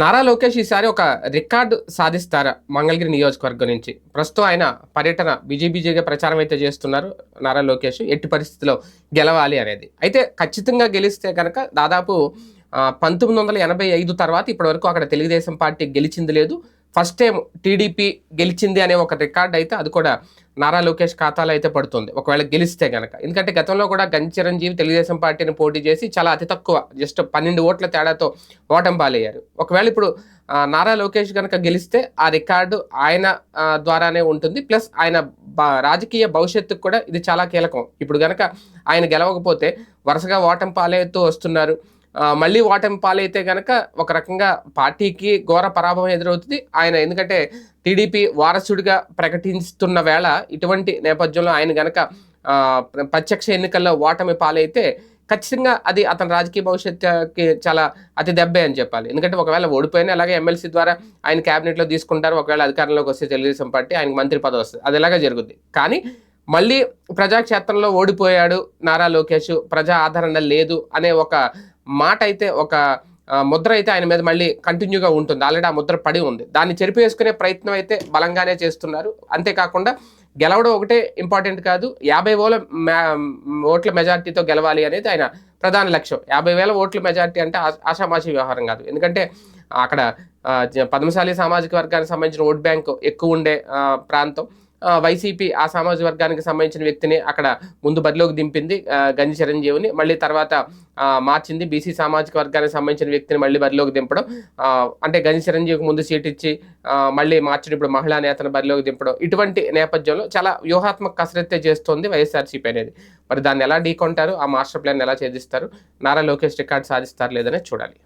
నారా లోకేష్ ఈసారి ఒక రికార్డు సాధిస్తారా మంగళగిరి నియోజకవర్గం నుంచి? ప్రస్తుతం ఆయన పర్యటన బిజీబీజీగా ప్రచారం అయితే చేస్తున్నారు నారా లోకేష్. ఎట్టి పరిస్థితిలో గెలవాలి అనేది. అయితే ఖచ్చితంగా గెలిస్తే కనుక దాదాపు పంతొమ్మిది వందల ఎనభై ఐదు తర్వాత ఇప్పటివరకు అక్కడ తెలుగుదేశం పార్టీ గెలిచింది లేదు. ఫస్ట్ టైం టీడీపీ గెలిచింది అనే ఒక రికార్డ్ అయితే అది కూడా నారా లోకేష్ ఖాతాలో అయితే పడుతుంది. ఒకవేళ గెలిస్తే కనుక ఎందుకంటే గతంలో కూడా గంజి చిరంజీవి తెలుగుదేశం పార్టీని పోటీ చేసి చాలా అతి తక్కువ జస్ట్ పన్నెండు ఓట్ల తేడాతో ఓటం పాలయ్యారు. ఒకవేళ ఇప్పుడు నారా లోకేష్ కనుక గెలిస్తే ఆ రికార్డు ఆయన ద్వారానే ఉంటుంది. ప్లస్ ఆయన రాజకీయ భవిష్యత్తుకు కూడా ఇది చాలా కీలకం. ఇప్పుడు కనుక ఆయన గెలవకపోతే వరుసగా ఓటం పాలవుతూ వస్తున్నారు. మళ్ళీ ఓటమి పాలైతే కనుక ఒక రకంగా పార్టీకి ఘోర పరాభవం ఎదురవుతుంది. ఆయన ఎందుకంటే టీడీపీ వారసుడిగా ప్రకటిస్తున్న వేళ ఇటువంటి నేపథ్యంలో ఆయన గనక ప్రత్యక్ష ఎన్నికల్లో ఓటమి పాలైతే ఖచ్చితంగా అది అతని రాజకీయ భవిష్యత్తుకి చాలా అతి దెబ్బే అని చెప్పాలి. ఎందుకంటే ఒకవేళ ఓడిపోయినా అలాగే ఎమ్మెల్సీ ద్వారా ఆయన క్యాబినెట్లో తీసుకుంటారు. ఒకవేళ అధికారంలోకి వస్తే తెలుగుదేశం పార్టీ ఆయనకు మంత్రి పదవి వస్తుంది. అది ఎలాగా జరుగుద్ది. కానీ మళ్ళీ ప్రజాక్షేత్రంలో ఓడిపోయాడు నారా లోకేష్. ప్రజా ఆదరణ లేదు అనే ఒక మాట అయితే ఒక ముద్ర అయితే ఆయన మీద మళ్ళీ కంటిన్యూగా ఉంటుంది. ఆల్రెడీ ఆ ముద్ర పడి ఉంది. దాన్ని చెరిపేసుకునే ప్రయత్నం అయితే బలంగానే చేస్తున్నారు. అంతేకాకుండా గెలవడం ఒకటే ఇంపార్టెంట్ కాదు. యాభై వేల ఓట్ల మెజార్టీతో గెలవాలి అనేది ఆయన ప్రధాన లక్ష్యం. యాభై వేల ఓట్ల మెజార్టీ అంటే ఆ- ఆషామాషి వ్యవహారం కాదు. ఎందుకంటే అక్కడ పద్మశాలి సామాజిక వర్గానికి సంబంధించిన ఓట్ బ్యాంక్ ఎక్కువ ఉండే ప్రాంతం. వైసీపీ ఆ సామాజిక వర్గానికి సంబంధించిన వ్యక్తిని అక్కడ ముందు బరిలోకి దింపింది గంజి చిరంజీవిని. మళ్ళీ తర్వాత మార్చింది బీసీ సామాజిక వర్గానికి సంబంధించిన వ్యక్తిని మళ్ళీ బరిలోకి దింపడం. అంటే గంజి చిరంజీవికి ముందు సీట్ ఇచ్చి మళ్ళీ మార్చడం ఇప్పుడు మహిళా నేతను బరిలోకి దింపడం. ఇటువంటి నేపథ్యంలో చాలా వ్యూహాత్మక కసరత్తే చేస్తోంది వైఎస్ఆర్సీపీ అనేది. మరి దాన్ని ఎలా ఢీకొంటారు? ఆ మాస్టర్ ప్లాన్ ఎలా ఛేదిస్తారు? నారా లోకేష్ రికార్డ్ సాధిస్తారు లేదనే చూడాలి.